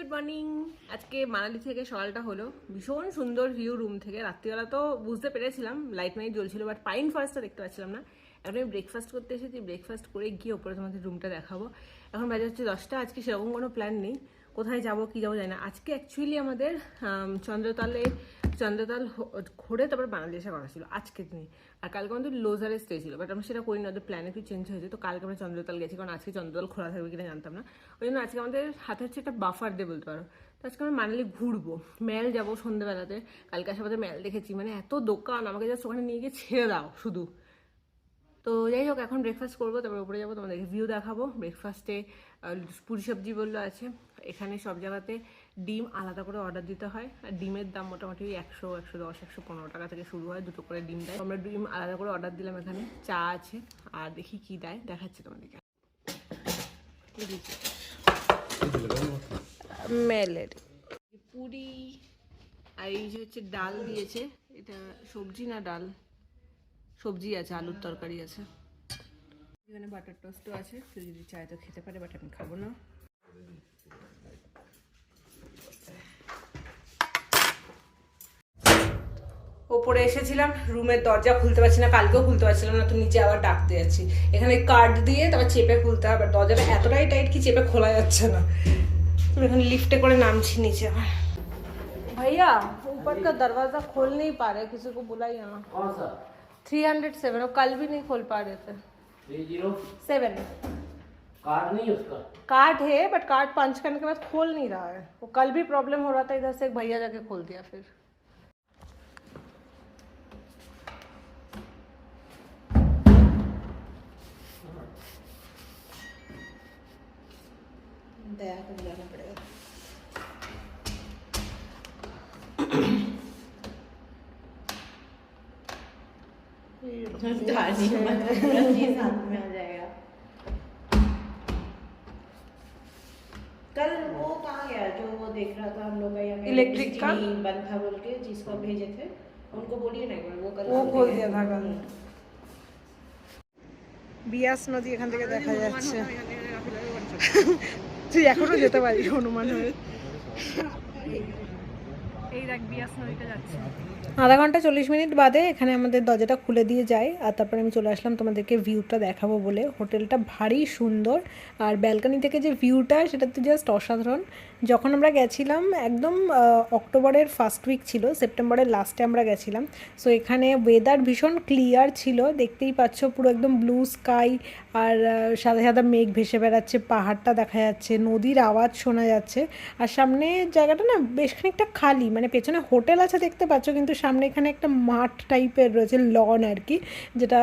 Good morning আজকে মানালি থেকে সকালটা হলো ভীষণ সুন্দর ভিউ রুম থেকে রাত্রিবেলা তো বুঝতে পেরেছিলাম লাইট মাইট জ্বলছিল বাট পাইন ফার্স্টটা দেখতে পাচ্ছিলাম না এখন আমি ব্রেকফাস্ট করতে এসেছি ব্রেকফাস্ট করে গিয়ে ওপরে তোমাদের রুমটা দেখাবো এখন বাজে হচ্ছে দশটা আজকে সেরকম কোনো প্ল্যান নেই কোথায় যাবো কি যাবো জানি না আজকে অ্যাকচুয়ালি আমাদের চন্দ্রতলে চান্দাতাল ঘোরে তারপর বাংলাদেশে করা ছিল আজকে দিনে আর কালকে আমাদের লোজারের স্টে ছিল বাট আমরা সেটা করি না ওদের প্ল্যান একটু চেঞ্জ হয়েছে তো কালকে আমরা চন্দ্রতাল গেছি কারণ আজকে চন্দ্রতাল খোলা থাকবে কিনা জানতাম না ওই জন্য আজকে আমাদের হাতে হচ্ছে একটা বাফার দিয়ে বলতে পারো তো আজকে আমরা মানালি ঘুরবো মেল যাবো সন্ধ্যেবেলাতে কালকে আসার মেল দেখেছি মানে এত দোকান আমাকে জাস্ট ওখানে নিয়ে গিয়ে ছেড়ে দাও শুধু তো যাই হোক এখন ব্রেকফাস্ট করবো তারপর উপরে যাবো তোমাদেরকে ভিউ দেখাবো ব্রেকফাস্টে পুরি সবজি বললো আছে এখানে সব জায়গাতে ডিম আলাদা করে অর্ডার দিতে হয় আর ডিমের দাম মোটামুটি একশো একশো দশ একশো পনেরো টাকা থেকে শুরু হয় দুটো করে ডিম দেয় আমরা ডিম আলাদা করে অর্ডার দিলাম এখানে চা আছে আর দেখি কি দেয় দেখাচ্ছি তোমাদেরকে মেলের পুরি আর এই যে হচ্ছে ডাল দিয়েছে এটা সবজি না ডাল সবজি আছে আলুর তরকারি আছে এখানে বাটার টোস্টও আছে কেউ যদি চায় তো খেতে পারে বাট আমি খাবো না ওপরে এসেছিলাম রুমের দরজা খুলতে পারছি না কালকেও খুলতে পারছিলাম না তো নিচে আবার ডাকতে যাচ্ছি এখানে কার্ড দিয়ে তারপর চেপে খুলতে হবে আর দরজাটা এতটাই টাইট কি চেপে খোলা যাচ্ছে না তো এখানে লিফটে করে নামছি নিচে আবার भैया ऊपर का दरवाजा खोल नहीं पा रहे किसी को बुलाइए ना कौन सा थ्री हंड्रेड सेवन और कल भी नहीं खोल पा रहे थे थ्री जीरो सेवन कार्ड नहीं है उसका कार्ड है बट कार्ड पंच करने के बाद खोल नहीं रहा है वो कल भी प्रॉब्लम हो रहा था इधर से एक भैया जाके खोल दिया फिर दया कर जाना पड़ेगा कल वो कहाँ गया जो वो देख रहा था हम लोग का यहाँ का इलेक्ट्रिक का? electricity बंद था बोल के जिसको भेजे थे उनको बोलिए ना एक बार वो कल वो खोल खोल के दिया गए। था कल। हम्म। বিয়াস নদী এখান থেকে দেখা যাচ্ছে তুই এখনো যেতে পারি হনুমান হয়ে আধা ঘন্টা চল্লিশ মিনিট বাদে এখানে আমাদের দরজাটা খুলে দিয়ে যায় আর তারপরে আমি চলে আসলাম তোমাদেরকে ভিউটা দেখাবো বলে হোটেলটা ভারী সুন্দর আর ব্যালকানি থেকে যে ভিউটা সেটা তো জাস্ট অসাধারণ যখন আমরা গেছিলাম একদম অক্টোবরের ফার্স্ট উইক ছিল সেপ্টেম্বরের লাস্টে আমরা গেছিলাম সো এখানে ওয়েদার ভীষণ ক্লিয়ার ছিল দেখতেই পাচ্ছ পুরো একদম ব্লু স্কাই আর সাদা সাদা মেঘ ভেসে বেড়াচ্ছে পাহাড়টা দেখা যাচ্ছে নদীর আওয়াজ শোনা যাচ্ছে আর সামনে জায়গাটা না বেশ খানিকটা খালি মানে পেছনে হোটেল আছে দেখতে পাচ্ছ কিন্তু সামনে এখানে একটা মাঠ টাইপের রয়েছে লন আর কি যেটা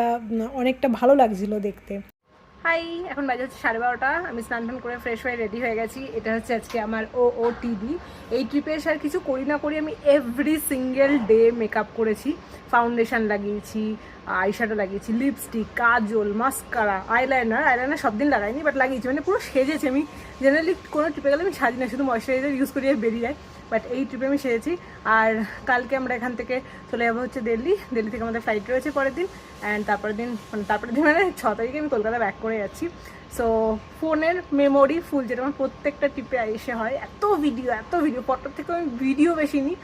অনেকটা ভালো লাগছিল দেখতে হাই এখন বাজে হচ্ছে সাড়ে বারোটা আমি স্নান টান করে ফ্রেশ হয়ে রেডি হয়ে গেছি এটা হচ্ছে আজকে আমার ও ও টিভি এই ট্রিপে এসে আর কিছু করি না করি আমি এভরি সিঙ্গেল ডে মেকআপ করেছি ফাউন্ডেশন লাগিয়েছি আইশাটা লাগিয়েছি lipstick kajal mascara eyeliner eyeliner সব দিন লাগাইনি বাট লাগিয়েছি মানে পুরো সেজেছি আমি জেনারেলি কোনো ট্রিপে গেলে আমি সাজি না শুধু ময়শ্চারাইজার ইউজ করি আর বেরিয়ে যায় বাট এই ট্রিপে আমি সেজেছি আর কালকে আমরা এখান থেকে চলে যাবো হচ্ছে দিল্লি দিল্লি থেকে আমাদের ফ্লাইট রয়েছে পরের দিন অ্যান্ড তারপরের দিন মানে তারপরের দিন মানে ছ তারিখে আমি কলকাতা ব্যাক করে যাচ্ছি সো ফোনের মেমোরি ফুল যেটা আমার প্রত্যেকটা ট্রিপে এসে হয় এত ভিডিও এত ভিডিও পটার থেকে আমি ভিডিও বেশি নিই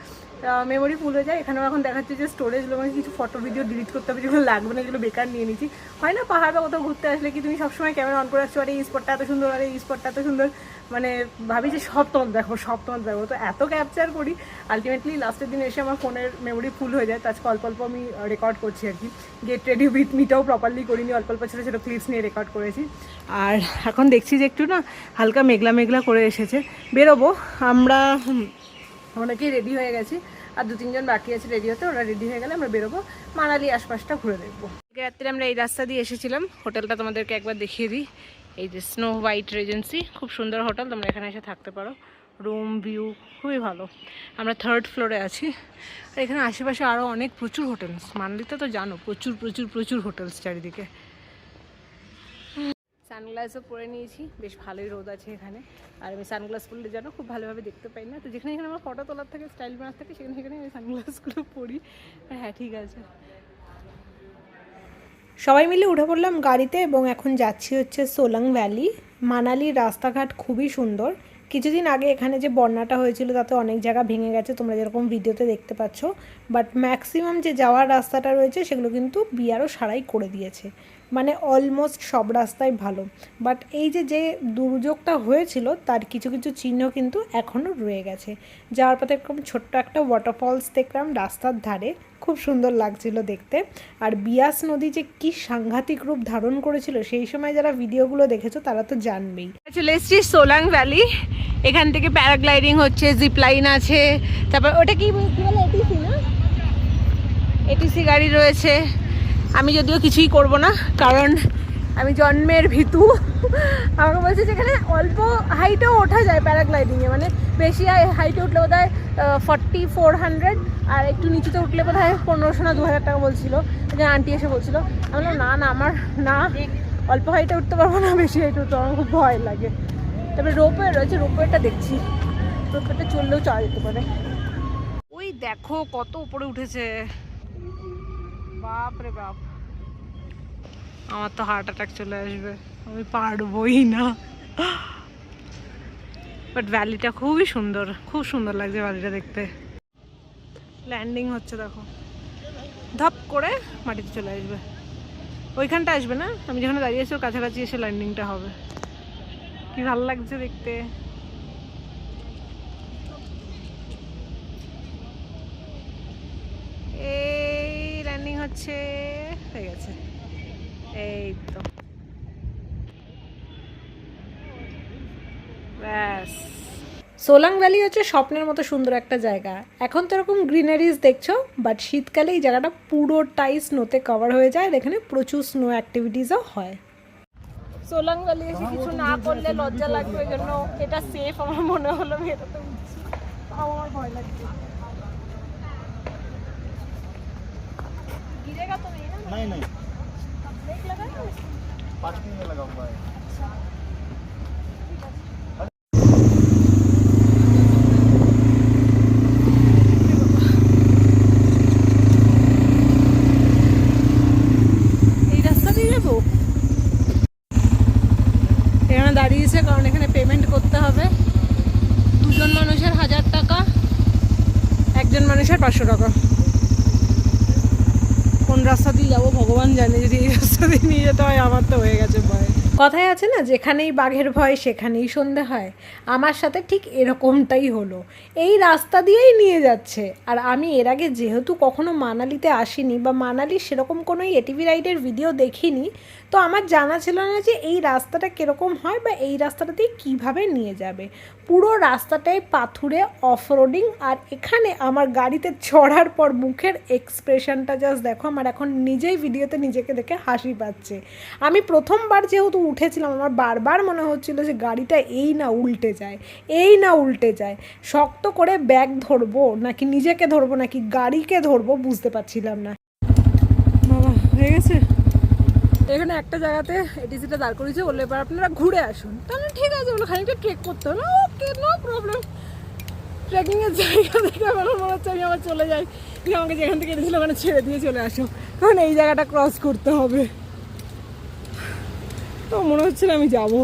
মেমোরি ফুল হয়ে যায় এখানেও এখন দেখাচ্ছে যে স্টোরেজ লোক কিছু ফটো ভিডিও ডিলিট করতে হবে যেগুলো লাগবে না যেগুলো বেকার নিয়ে নিচ্ছি হয় না পাহাড় বা কোথাও ঘুরতে আসলে কি তুমি সবসময় ক্যামেরা অন করে আসছো আর এই স্পটটা এত সুন্দর আর এই স্পটটা এত সুন্দর মানে ভাবি যে সব তোমার দেখো সব তোমার দেখো তো এত ক্যাপচার করি আলটিমেটলি লাস্টের দিন এসে আমার ফোনের মেমোরি ফুল হয়ে যায় তার আজকে অল্প অল্প আমি রেকর্ড করছি আর কি গেট রেডি উইথ মিটাও প্রপারলি করিনি অল্প অল্প ছোটো ছোটো ক্লিপস নিয়ে রেকর্ড করেছি আর এখন দেখছি যে একটু না হালকা মেঘলা মেঘলা করে এসেছে বেরোবো আমরা অনেকেই রেডি হয়ে গেছি আর দু তিনজন বাকি আছে রেডি হতে ওরা রেডি হয়ে গেলে আমরা বেরোবো মানালি আশপাশটা ঘুরে দেখবো রাত্রে আমরা এই রাস্তা দিয়ে এসেছিলাম হোটেলটা তোমাদেরকে একবার দেখিয়ে দিই এই যে স্নো হোয়াইট রেজেন্সি খুব সুন্দর হোটেল তোমরা এখানে এসে থাকতে পারো রুম ভিউ খুবই ভালো আমরা থার্ড ফ্লোরে আছি আর এখানে আশেপাশে আরও অনেক প্রচুর হোটেলস মানলিতে তো জানো প্রচুর প্রচুর প্রচুর হোটেলস চারিদিকে সানগ্লাসও পরে নিয়েছি বেশ ভালোই রোদ আছে এখানে আর আমি সানগ্লাস পরলে যেন খুব ভালোভাবে দেখতে পাই না তো যেখানে এখানে আমার ফটো তোলার থাকে স্টাইল বানার থাকে সেখানে সেখানে আমি সানগ্লাসগুলো পরি হ্যাঁ ঠিক আছে সবাই মিলে উঠে পড়লাম গাড়িতে এবং এখন যাচ্ছি হচ্ছে সোলাং ভ্যালি মানালির রাস্তাঘাট খুবই সুন্দর কিছুদিন আগে এখানে যে বন্যাটা হয়েছিল তাতে অনেক জায়গা ভেঙে গেছে তোমরা যেরকম ভিডিওতে দেখতে পাচ্ছ বাট ম্যাক্সিমাম যে যাওয়ার রাস্তাটা রয়েছে সেগুলো কিন্তু বিয়ারও সারাই করে দিয়েছে মানে অলমোস্ট সব রাস্তাই ভালো বাট এই যে যে দুর্যোগটা হয়েছিল তার কিছু কিছু চিহ্ন কিন্তু এখনও রয়ে গেছে যাওয়ার পথে এরকম ছোট্ট একটা ওয়াটারফলস দেখলাম রাস্তার ধারে খুব সুন্দর লাগছিল দেখতে আর বিয়াস নদী যে কি সাংঘাতিক রূপ ধারণ করেছিল সেই সময় যারা ভিডিওগুলো দেখেছো তারা তো জানবেই চলে এসেছি সোলাং ভ্যালি এখান থেকে প্যারাগ্লাইডিং হচ্ছে জিপলাইন আছে তারপর ওটা কি বলে এটিসি না এটিসি গাড়ি রয়েছে আমি যদিও কিছুই করব না কারণ আমি জন্মের ভিতু আমাকে বলছে যেখানে অল্প হাইটেও ওঠা যায় প্যারাগ্লাইডিংয়ে মানে বেশি হাইটে উঠলে বোধ হয় ফর্টি ফোর হান্ড্রেড আর একটু নিচুতে উঠলে বোধ হয় পনেরোশো না দু হাজার টাকা বলছিল আন্টি এসে বলছিল আমি না না আমার না অল্প হাইটে উঠতে পারবো না বেশি হাইটে উঠতে পারবো খুব ভয় লাগে তারপরে রোপওয়ে রয়েছে রোপওয়েটা দেখছি রোপওয়েটা চললেও চাওয়া যেতে পারে ওই দেখো কত উপরে উঠেছে বাপরে বাপ আমার তো হার্ট অ্যাটাক চলে আসবে আমি পারবই না বাট ভ্যালিটা খুবই সুন্দর খুব সুন্দর লাগছে ভ্যালিটা দেখতে ল্যান্ডিং হচ্ছে দেখো ধপ করে মাটিতে চলে আসবে ওইখানটা আসবে না আমি যেখানে দাঁড়িয়েছি ওর কাছাকাছি এসে ল্যান্ডিংটা হবে কি ভালো লাগছে দেখতে হচ্ছে হয়ে গেছে এই তো ব্যাস সোলাং ভ্যালি হচ্ছে স্বপ্নের মতো সুন্দর একটা জায়গা এখন তো এরকম গ্রিনারিজ দেখছো বাট শীতকালে এই জায়গাটা টাই স্নোতে কভার হয়ে যায় আর এখানে প্রচুর স্নো অ্যাক্টিভিটিসও হয় সোলাং ভ্যালি এসে কিছু না করলে লজ্জা লাগবে জন্য এটা সেফ আমার মনে হলো আমার ভয় লাগছে गिरेगा तो नहीं ना नहीं नहीं लगा पाँच मिनट लगा हुआ है কথায় আছে না যেখানেই বাঘের ভয় সেখানেই সন্ধে হয় আমার সাথে ঠিক এরকমটাই হলো এই রাস্তা দিয়েই নিয়ে যাচ্ছে আর আমি এর আগে যেহেতু কখনো মানালিতে আসিনি বা মানালির সেরকম কোনো এটিভি রাইডের ভিডিও দেখিনি তো আমার জানা ছিল না যে এই রাস্তাটা কীরকম হয় বা এই রাস্তাটা দিয়ে কীভাবে নিয়ে যাবে পুরো রাস্তাটাই পাথুরে অফরোডিং আর এখানে আমার গাড়িতে চড়ার পর মুখের এক্সপ্রেশনটা জাস্ট দেখো আমার এখন নিজেই ভিডিওতে নিজেকে দেখে হাসি পাচ্ছে আমি প্রথমবার যেহেতু উঠেছিলাম আমার বারবার মনে হচ্ছিল যে গাড়িটা এই না উল্টে যায় এই না উল্টে যায় শক্ত করে ব্যাগ ধরবো নাকি নিজেকে ধরবো নাকি গাড়িকে ধরবো বুঝতে পারছিলাম না বাবা হয়ে গেছে এখানে একটা জায়গাতে এটিসিটা দাঁড় করিয়েছে বললে এবার আপনারা ঘুরে আসুন তাহলে ঠিক আছে বলো খানিকটা ট্রেক করতে হলো ওকে নো প্রবলেম ট্রেকিংয়ের জায়গা দেখে আমার মনে হচ্ছে আমি আমার চলে যাই তুমি আমাকে যেখান থেকে এসেছিলো ওখানে ছেড়ে দিয়ে চলে আসো কারণ এই জায়গাটা ক্রস করতে হবে তো মনে হচ্ছে আমি যাবো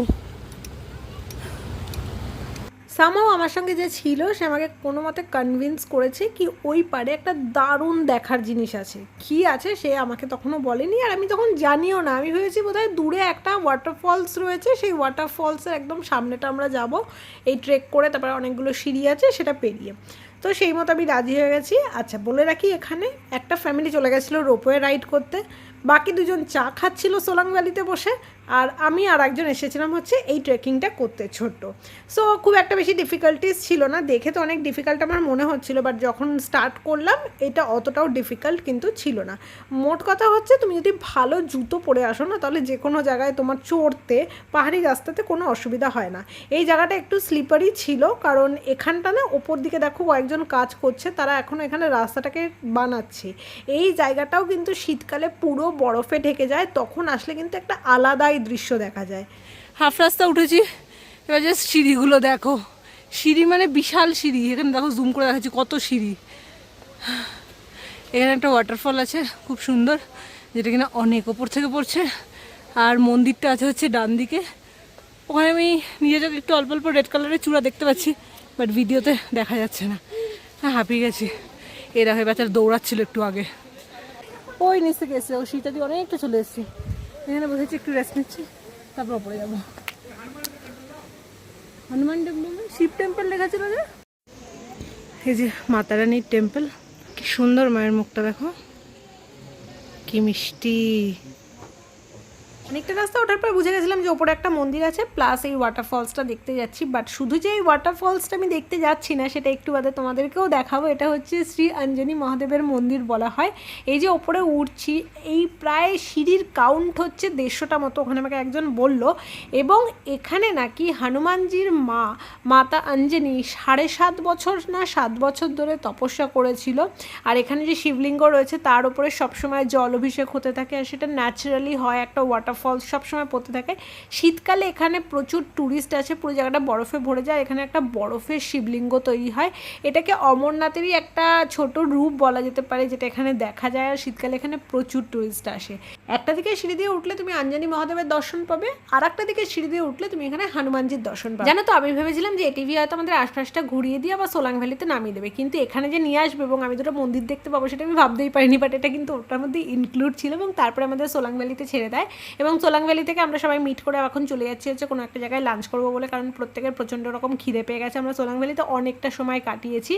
সামাও আমার সঙ্গে যে ছিল সে আমাকে কোনো মতে কনভিন্স করেছে কি ওই পারে একটা দারুণ দেখার জিনিস আছে কি আছে সে আমাকে তখনও বলেনি আর আমি তখন জানিও না আমি ভেবেছি বোধহয় দূরে একটা ওয়াটারফলস রয়েছে সেই ওয়াটারফলসের একদম সামনেটা আমরা যাব এই ট্রেক করে তারপরে অনেকগুলো সিঁড়ি আছে সেটা পেরিয়ে তো সেই মতো আমি রাজি হয়ে গেছি আচ্ছা বলে রাখি এখানে একটা ফ্যামিলি চলে গেছিলো রোপওয়ে রাইড করতে বাকি দুজন চা খাচ্ছিল সোলাং ভ্যালিতে বসে আর আমি আর একজন এসেছিলাম হচ্ছে এই ট্রেকিংটা করতে ছোট্ট সো খুব একটা বেশি ডিফিকাল্টিস ছিল না দেখে তো অনেক ডিফিকাল্ট আমার মনে হচ্ছিল বাট যখন স্টার্ট করলাম এটা অতটাও ডিফিকাল্ট কিন্তু ছিল না মোট কথা হচ্ছে তুমি যদি ভালো জুতো পরে আসো না তাহলে যে কোনো জায়গায় তোমার চড়তে পাহাড়ি রাস্তাতে কোনো অসুবিধা হয় না এই জায়গাটা একটু স্লিপারি ছিল কারণ এখানটা না ওপর দিকে দেখো কয়েকজন কাজ করছে তারা এখনও এখানে রাস্তাটাকে বানাচ্ছে এই জায়গাটাও কিন্তু শীতকালে পুরো বরফে ঢেকে যায় তখন আসলে কিন্তু একটা আলাদাই দৃশ্য দেখা যায় হাফ রাস্তা উঠেছি এবার যে সিঁড়িগুলো দেখো সিঁড়ি মানে বিশাল সিঁড়ি এখানে দেখো জুম করে দেখাচ্ছি কত সিঁড়ি এখানে একটা ওয়াটারফল আছে খুব সুন্দর যেটা কিনা অনেক ওপর থেকে পড়ছে আর মন্দিরটা আছে হচ্ছে ডান দিকে ওখানে আমি নিজে চোখে একটু অল্প অল্প রেড কালারের চূড়া দেখতে পাচ্ছি বাট ভিডিওতে দেখা যাচ্ছে না হ্যাঁ হাঁপিয়ে গেছি এরা হয়ে এবার দৌড়াচ্ছিল একটু আগে ওই নিচ থেকে এসে ওই শীতটা দিয়ে অনেকটা চলে এসেছি এখানে বসেছি একটু রেস্ট নিচ্ছি তারপর ওপরে যাবো হনুমান টেম্পল শিব টেম্পল লেখা ছিল যে এই যে মাতারানীর টেম্পল কি সুন্দর মায়ের মুখটা দেখো কি মিষ্টি অনেকটা রাস্তা ওঠার পর বুঝে গেছিলাম যে ওপরে একটা মন্দির আছে প্লাস এই ওয়াটারফলসটা দেখতে যাচ্ছি বাট শুধু যে এই ওয়াটারফলসটা আমি দেখতে যাচ্ছি না সেটা একটু বাদে তোমাদেরকেও দেখাবো এটা হচ্ছে শ্রী অঞ্জনী মহাদেবের মন্দির বলা হয় এই যে ওপরে উঠছি এই প্রায় সিঁড়ির কাউন্ট হচ্ছে দেড়শোটা মতো ওখানে আমাকে একজন বলল এবং এখানে নাকি হনুমানজির মা মাতা অঞ্জনী সাড়ে সাত বছর না সাত বছর ধরে তপস্যা করেছিল আর এখানে যে শিবলিঙ্গ রয়েছে তার উপরে সবসময় জল অভিষেক হতে থাকে আর সেটা ন্যাচারালি হয় একটা ওয়াটার ফলস সবসময় পড়তে থাকে শীতকালে এখানে প্রচুর ট্যুরিস্ট আছে পুরো জায়গাটা বরফে ভরে যায় এখানে একটা বরফের শিবলিঙ্গ তৈরি হয় এটাকে অমরনাথেরই একটা ছোট রূপ বলা যেতে পারে যেটা এখানে দেখা যায় আর শীতকালে এখানে প্রচুর ট্যুরিস্ট আসে একটা দিকে সিঁড়ি দিয়ে উঠলে তুমি আঞ্জানি মহাদেবের দর্শন পাবে আর একটা দিকে সিঁড়ি দিয়ে উঠলে তুমি এখানে হনুমানজির দর্শন পাবে জানো তো আমি ভেবেছিলাম যে এটিভি হয়তো আমাদের আশপাশটা ঘুরিয়ে দিয়ে বা সোলাং ভ্যালিতে নামিয়ে দেবে কিন্তু এখানে যে নিয়ে আসবে এবং আমি দুটো মন্দির দেখতে পাবো সেটা আমি ভাবতেই পারিনি বাট এটা কিন্তু ওটার মধ্যে ইনক্লুড ছিল এবং তারপরে আমাদের সোলাং ভ্যালিতে ছেড়ে দেয় এবং এবং সোলাং ভ্যালি থেকে আমরা সবাই মিট করে এখন চলে যাচ্ছি হচ্ছে কোনো একটা জায়গায় লাঞ্চ করবো বলে কারণ প্রত্যেকের প্রচণ্ড রকম খিদে পেয়ে গেছে আমরা সোলাং ভ্যালিতে অনেকটা সময় কাটিয়েছি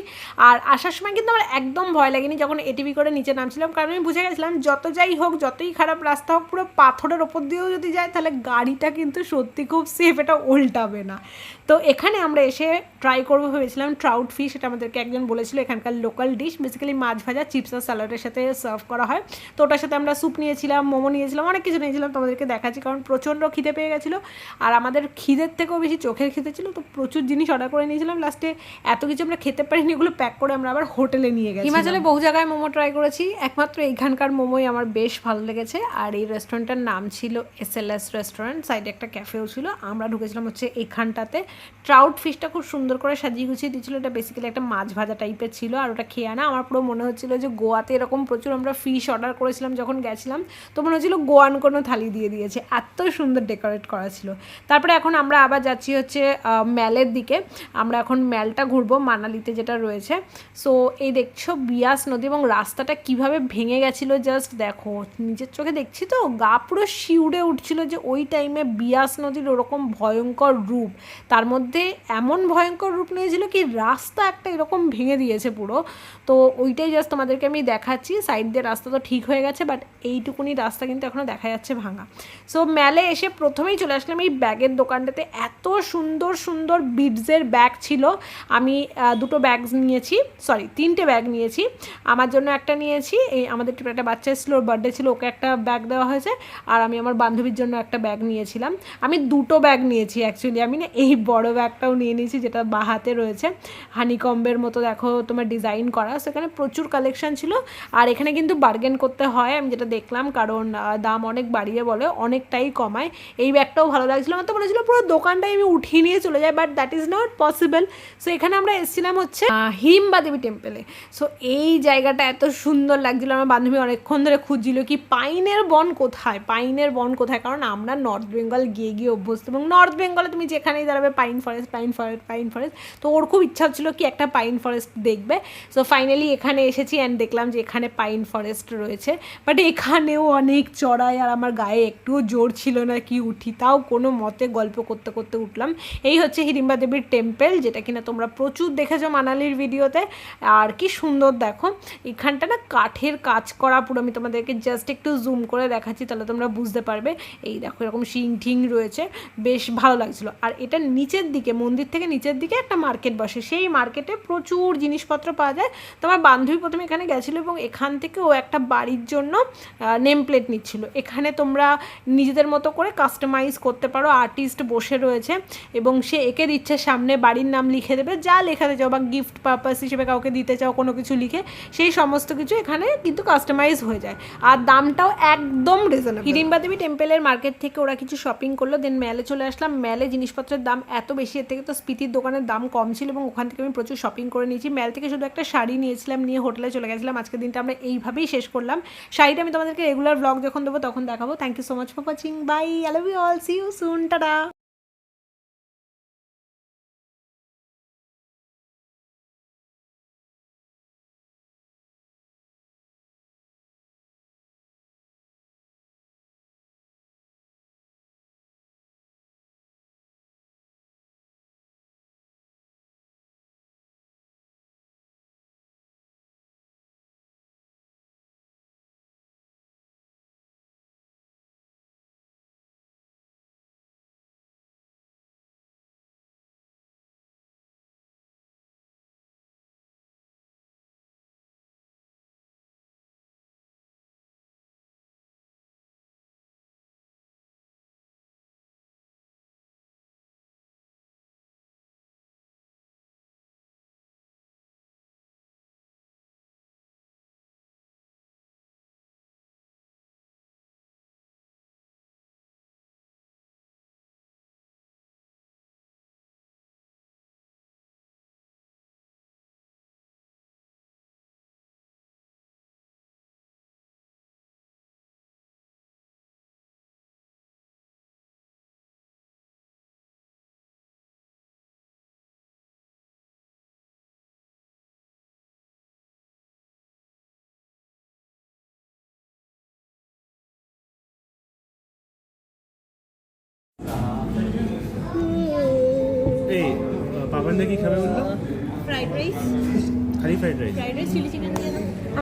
আর আসার সময় কিন্তু আমার একদম ভয় লাগেনি যখন এটিভি করে নিচে নামছিলাম কারণ আমি বুঝে গেছিলাম যত যাই হোক যতই খারাপ রাস্তা হোক পুরো পাথরের ওপর দিয়েও যদি যায় তাহলে গাড়িটা কিন্তু সত্যি খুব সেফ এটা উল্টাবে না তো এখানে আমরা এসে ট্রাই করবো ভেবেছিলাম ট্রাউট ফিশ এটা আমাদেরকে একজন বলেছিল এখানকার লোকাল ডিশ বেসিক্যালি মাছ ভাজা চিপস আর স্যালাডের সাথে সার্ভ করা হয় তো ওটার সাথে আমরা স্যুপ নিয়েছিলাম মোমো নিয়েছিলাম অনেক কিছু নিয়েছিলাম তোমাদের তোমাদেরকে দেখাচ্ছি কারণ প্রচণ্ড খিদে পেয়ে গেছিলো আর আমাদের খিদের থেকেও বেশি চোখের খিদে ছিল তো প্রচুর জিনিস অর্ডার করে নিয়েছিলাম লাস্টে এত কিছু আমরা খেতে পারিনি এগুলো প্যাক করে আমরা আবার হোটেলে নিয়ে গেছি হিমাচলে বহু জায়গায় মোমো ট্রাই করেছি একমাত্র এইখানকার মোমোই আমার বেশ ভালো লেগেছে আর এই রেস্টুরেন্টটার নাম ছিল এস এল এস রেস্টুরেন্ট সাইডে একটা ক্যাফেও ছিল আমরা ঢুকেছিলাম হচ্ছে এখানটাতে ট্রাউট ফিশটা খুব সুন্দর করে সাজিয়ে গুছিয়ে দিয়েছিলো এটা বেসিক্যালি একটা মাছ ভাজা টাইপের ছিল আর ওটা খেয়ে আনা আমার পুরো মনে হচ্ছিল যে গোয়াতে এরকম প্রচুর আমরা ফিশ অর্ডার করেছিলাম যখন গেছিলাম তো মনে হচ্ছিল গোয়ান কোনো থালি দিয়ে দিয়েছে এত সুন্দর ডেকোরেট করা ছিল তারপরে এখন আমরা আবার যাচ্ছি হচ্ছে ম্যালের দিকে আমরা এখন ম্যালটা ঘুরবো মানালিতে যেটা রয়েছে সো এই দেখছো বিয়াস নদী এবং রাস্তাটা কিভাবে ভেঙে গেছিলো জাস্ট দেখো নিজের চোখে দেখছি তো গা পুরো শিউড়ে উঠছিল যে ওই টাইমে বিয়াস নদীর ওরকম ভয়ঙ্কর রূপ তার মধ্যে এমন ভয়ঙ্কর রূপ নিয়েছিল কি রাস্তা একটা এরকম ভেঙে দিয়েছে পুরো তো ওইটাই জাস্ট তোমাদেরকে আমি দেখাচ্ছি সাইড দিয়ে রাস্তা তো ঠিক হয়ে গেছে বাট এইটুকুনি রাস্তা কিন্তু এখনও দেখা যাচ্ছে ভাঙা সো ম্যালে এসে প্রথমেই চলে আসলাম এই ব্যাগের দোকানটাতে এত সুন্দর সুন্দর বিডসের ব্যাগ ছিল আমি দুটো ব্যাগ নিয়েছি সরি তিনটে ব্যাগ নিয়েছি আমার জন্য একটা নিয়েছি এই আমাদের একটা বাচ্চার স্লোর বার্থডে ছিল ওকে একটা ব্যাগ দেওয়া হয়েছে আর আমি আমার বান্ধবীর জন্য একটা ব্যাগ নিয়েছিলাম আমি দুটো ব্যাগ নিয়েছি অ্যাকচুয়ালি আমি না এই বড় ব্যাগটাও নিয়ে নিয়েছি যেটা বা হাতে রয়েছে হানিকম্বের মতো দেখো তোমার ডিজাইন করা সেখানে প্রচুর কালেকশন ছিল আর এখানে কিন্তু বার্গেন করতে হয় আমি যেটা দেখলাম কারণ দাম অনেক বাড়িয়ে বলে অনেকটাই কমায় এই ব্যাগটাও ভালো লাগছিলো আমার মানে তো মনে হচ্ছিলো পুরো দোকানটাই আমি উঠিয়ে নিয়ে চলে যাই but that is not possible so এখানে আমরা এসেছিলাম হচ্ছে হিমবা দেবী টেম্পেলে সো এই জায়গাটা এত সুন্দর লাগছিলো আমার বান্ধবী অনেকক্ষণ ধরে খুঁজছিল কি পাইনের বন কোথায় পাইনের বন কোথায় কারণ আমরা নর্থ বেঙ্গল গিয়ে গিয়ে অভ্যস্ত এবং নর্থ বেঙ্গলে তুমি যেখানেই দাঁড়াবে pine forest pine forest pine forest তো ওর খুব ইচ্ছা হচ্ছিল কি একটা পাইন ফরেস্ট দেখবে সো ফাইনালি এখানে এসেছি অ্যান্ড দেখলাম যে এখানে পাইন ফরেস্ট রয়েছে বাট এখানেও অনেক চড়াই আর আমার গায়ে একটুও জোর ছিল না কি উঠি তাও কোনো মতে গল্প করতে করতে উঠলাম এই হচ্ছে হিরিম্বা দেবীর টেম্পেল যেটা কিনা তোমরা প্রচুর দেখেছো মানালির ভিডিওতে আর কি সুন্দর দেখো এখানটা না কাঠের কাজ করা পুরো আমি তোমাদেরকে জাস্ট একটু জুম করে দেখাচ্ছি তাহলে তোমরা বুঝতে পারবে এই দেখো এরকম শিং ঠিং রয়েছে বেশ ভালো লাগছিলো আর এটা নিচের দিকে মন্দির থেকে নিচের দিকে একটা মার্কেট বসে সেই মার্কেটে প্রচুর জিনিসপত্র পাওয়া যায় তোমার বান্ধবী প্রথমে এখানে গেছিলো এবং এখান থেকে ও একটা বাড়ির জন্য নেম প্লেট নিচ্ছিল এখানে তোমরা নিজেদের মতো করে কাস্টমাইজ করতে পারো আর্টিস্ট বসে রয়েছে এবং সে এঁকে দিচ্ছে সামনে বাড়ির নাম লিখে দেবে যা লেখাতে চাও বা গিফট পারপাস হিসেবে কাউকে দিতে চাও কোনো কিছু লিখে সেই সমস্ত কিছু এখানে কিন্তু কাস্টমাইজ হয়ে যায় আর দামটাও একদম রিজনেবল হিরিম্বা দেবী টেম্পেলের মার্কেট থেকে ওরা কিছু শপিং করলো দেন ম্যালে চলে আসলাম ম্যালে জিনিসপত্রের দাম এত বেশি এর থেকে তো স্পিতির দোকানের দাম কম ছিল এবং ওখান থেকে আমি প্রচুর শপিং করে নিয়েছি ম্যাল থেকে শুধু একটা শাড়ি নিয়েছিলাম নিয়ে হোটেলে চলে গেছিলাম আজকের দিনটা আমরা এইভাবেই শেষ করলাম শাড়িটা আমি তোমাদেরকে রেগুলার ব্লগ যখন দেবো তখন দেখাবো thank you so much for watching. Bye. I love you all. See you soon. Ta-da. আপনাদের কি খাবে বললাম ফ্রাইড রাইস খালি fried rice fried rice chilli chicken দিয়ে